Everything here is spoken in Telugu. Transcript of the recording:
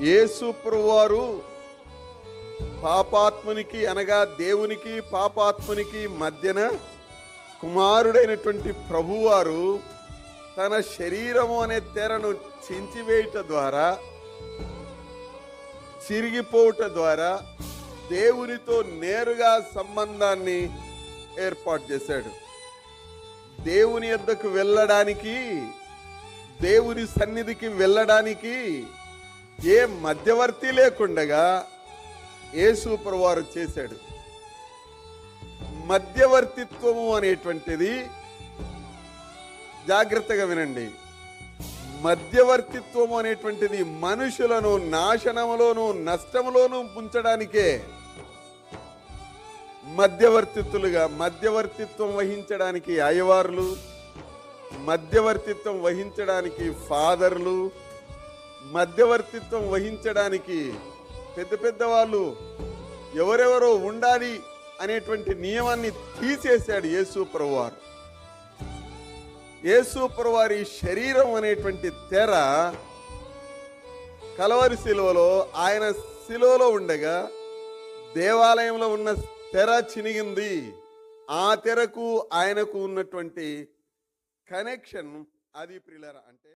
యేసు ప్రభువారు పాపాత్మునికి అనగా దేవునికి పాపాత్మునికి మధ్యన కుమారుడైనటువంటి ప్రభువారు తన శరీరము అనే తెరను చించివేయుట ద్వారా చిరిగిపోవుట ద్వారా దేవునితో నేరుగా సంబంధాన్ని ఏర్పాటు చేశాడు. దేవుని యొద్దకు వెళ్ళడానికి దేవుని సన్నిధికి వెళ్ళడానికి ఏ మధ్యవర్తి లేకుండగా యేసు వారు చేశాడు. మధ్యవర్తిత్వము అనేటువంటిది జాగ్రత్తగా వినండి. మధ్యవర్తిత్వము అనేటువంటిది మనుషులను నాశనములోను నష్టములోను ఉంచడానికే మధ్యవర్తిత్తులుగా మధ్యవర్తిత్వం వహించడానికి అయ్యవార్లు మధ్యవర్తిత్వం వహించడానికి ఫాదర్లు మధ్యవర్తిత్వం వహించడానికి పెద్ద పెద్ద వాళ్ళు ఎవరెవరో ఉండాలి అనేటువంటి నియమాన్ని తీసేశాడు యేసు ప్రభువారు. యేసు ప్రభువారి శరీరం అనేటువంటి తెర కలవరి శిలువలో ఆయన శిలువలో ఉండగా దేవాలయంలో ఉన్న తెర చినిగింది. ఆ తెరకు ఆయనకు ఉన్నటువంటి కనెక్షన్ అది ప్రిలరా అంటే